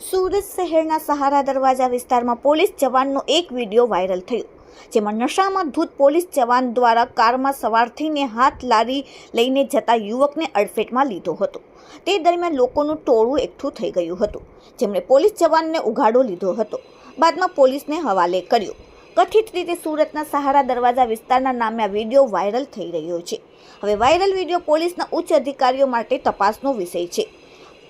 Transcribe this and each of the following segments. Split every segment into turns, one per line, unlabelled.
સુરત શહેરના સહારા દરવાજા વિસ્તારમાં પોલીસ જવાનનો એક વીડિયો વાયરલ થયો, જેમાં નશામાં ધૂત પોલીસ જવાન દ્વારા કારમાં સવાર થઈને હાથ લારી લઈને જતા યુવકને અડફેટમાં લીધો હતો. તે દરમિયાન લોકોનું ટોળું એકઠું થઈ ગયું હતું, જેમણે પોલીસ જવાનને ઉઘાડો લીધો હતો. બાદમાં પોલીસને હવાલે કર્યો. કથિત રીતે સુરતના સહારા દરવાજા વિસ્તારના નામે આ વીડિયો વાયરલ થઈ રહ્યો છે. હવે વાયરલ વીડિયો પોલીસના ઉચ્ચ અધિકારીઓ માટે તપાસનો વિષય છે.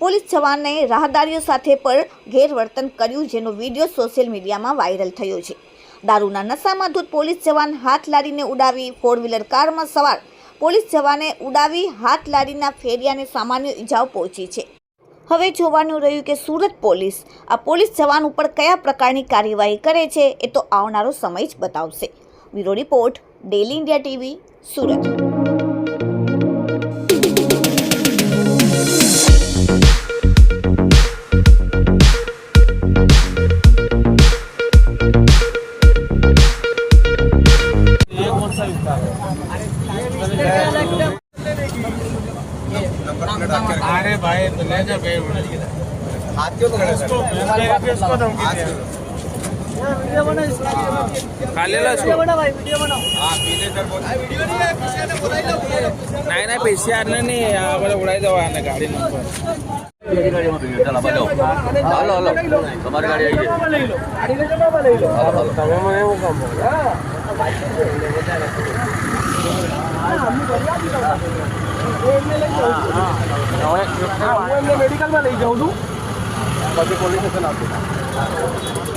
પોલીસ જવાને રાહદારીઓ સાથે પણ ગેરવર્તન કર્યું, જેનો વીડિયો સોશિયલ મીડિયામાં વાયરલ થયો છે. દારૂના નશામાં ધૂત પોલીસ જવાન હાથ લારીને ઉડાવી ફોર વ્હીલર કારમાં સવાર. પોલીસ જવાને ઉડાવી હાથ લારીના ફેરિયાને સામાન્ય ઈજાઓ પહોંચી છે. હવે જોવાનું રહ્યું કે સુરત પોલીસ આ પોલીસ જવાન ઉપર કયા પ્રકારની કાર્યવાહી કરે છે એ તો આવનારો સમય જ બતાવશે. Bureau report, daily India TV, Surat.
अरे भाई तो ले जा बे इसको धमकी दे खालेला छो नाही नाही पैसे आणले नाही आम्हाला उडाय जावं आणलं गाडी नंबर
હાલો હાલો તમારી ગાડી આવી ગઈ હાલો હાલો
મેડિકલમાં લઈ જાઉં છું. પછી પોલીસ સ્ટેશન આપી